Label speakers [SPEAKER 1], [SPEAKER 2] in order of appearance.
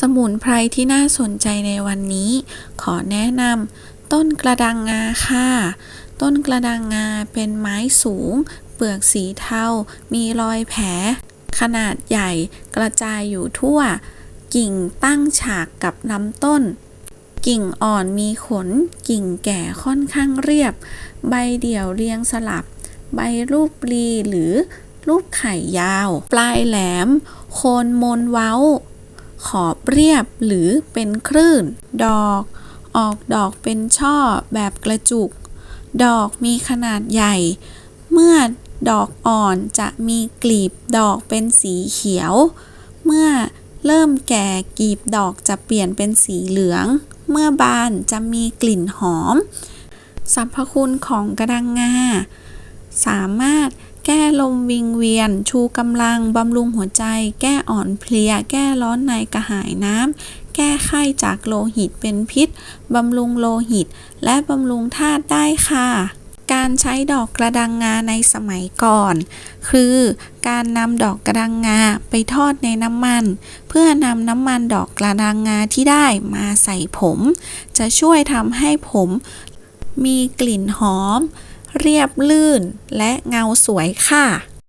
[SPEAKER 1] สมุนไพรที่น่าสนใจในวันนี้ ขอแนะนำต้นกระดังงาค่ะ ต้นกระดังงาเป็นไม้สูง เปลือกสีเทา มีรอยแผล ขนาดใหญ่กระจายอยู่ทั่ว กิ่งตั้งฉากกับลำต้น กิ่งอ่อนมีขน กิ่งแก่ค่อนข้างเรียบ ใบเดี่ยวเรียงสลับ ใบรูปปลีหรือรูปไข่ยาว ปลายแหลม โคนมนเว้า ขอบเรียบหรือเป็นคลื่น ดอก ออกดอกเป็นช่อแบบกระจุก ดอกมีขนาดใหญ่ เมื่อดอกอ่อนจะมีกลีบดอกเป็นสีเขียว เมื่อเริ่มแก่กลีบดอกจะเปลี่ยนเป็นสีเหลือง เมื่อบานจะมีกลิ่นหอม สรรพคุณของกระดังงา สามารถ แก้ลมวิงเวียน ชูกำลัง บำรุงหัวใจ แก้อ่อนเพลีย แก้ร้อนในกระหายน้ำ แก้ไข้จากโลหิตเป็นพิษ บำรุงโลหิต และบำรุงธาตุได้ค่ะ การใช้ดอกกระดังงาในสมัยก่อน คือการนำดอกกระดังงาไปทอดในน้ำมัน เพื่อนำน้ำมันดอกกระดังงาที่ได้มาใส่ผม จะช่วยทำให้ผมมีกลิ่นหอม เรียบลื่นและเงาสวยค่ะ